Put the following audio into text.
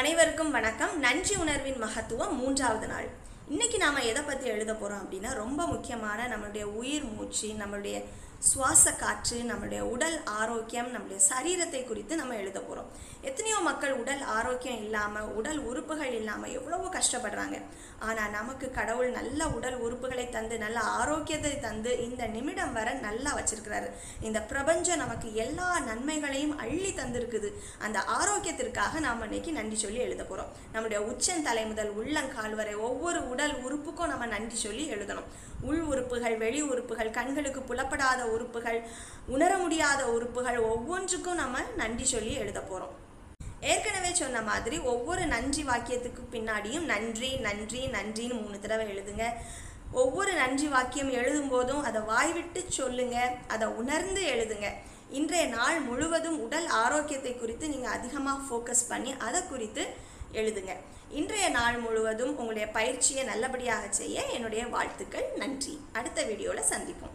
அனைவருக்கும் வணக்கம். நன்றி உணர்வின் மகத்துவம் மூன்றாவது நாள். இன்னைக்கு நாம எதை பற்றி எழுத போகிறோம் அப்படின்னா ரொம்ப முக்கியமான நம்மளுடைய உயிர் மூச்சு நம்மளுடைய சுவாச காற்று நம்மளுடைய உடல் ஆரோக்கியம் நம்மளுடைய சரீரத்தை குறித்து நம்ம எழுத போகிறோம் மக்கள் உடல் ஆரோக்கியம் இல்லாமல் உடல் உறுப்புகள் இல்லாமல் எவ்வளவோ கஷ்டப்படுறாங்க. ஆனால் நமக்கு கடவுள் நல்ல உடல் உறுப்புகளை தந்து நல்ல ஆரோக்கியத்தை தந்து இந்த நிமிடம் வர நல்லா வச்சிருக்கிறாரு. இந்த பிரபஞ்சம் நமக்கு எல்லா நன்மைகளையும் அள்ளி தந்திருக்குது. அந்த ஆரோக்கியத்திற்காக நாம் இன்னைக்கு நன்றி சொல்லி எழுத போகிறோம் நம்முடைய உச்சந்தலை முதல் உள்ளங்கால் வரை ஒவ்வொரு உடல் உறுப்புக்கும் நம்ம நன்றி சொல்லி எழுதணும். உள் உறுப்புகள் வெளி உறுப்புகள் கண்களுக்கு புலப்படாத உறுப்புகள் உணர முடியாத உறுப்புகள் ஒவ்வொன்றுக்கும் நம்ம நன்றி சொல்லி எழுத போகிறோம் ஏற்கனவே சொன்ன மாதிரி ஒவ்வொரு நன்றி வாக்கியத்துக்கு பின்னாடியும் நன்றி நன்றி நன்றின்னு மூணு தடவை எழுதுங்க. ஒவ்வொரு நன்றி வாக்கியம் எழுதும் போதும் அதை வாய்விட்டு சொல்லுங்க அதை உணர்ந்து எழுதுங்க. இன்றைய நாள் முழுவதும் உடல் ஆரோக்கியத்தை குறித்து நீங்கள் அதிகமாக ஃபோக்கஸ் பண்ணி அதை குறித்து எழுதுங்க. இன்றைய நாள் முழுவதும் உங்களுடைய பயிற்சியை நல்லபடியாக செய்ய என்னுடைய வாழ்த்துக்கள் நன்றி. அடுத்த வீடியோவில் சந்திப்போம்.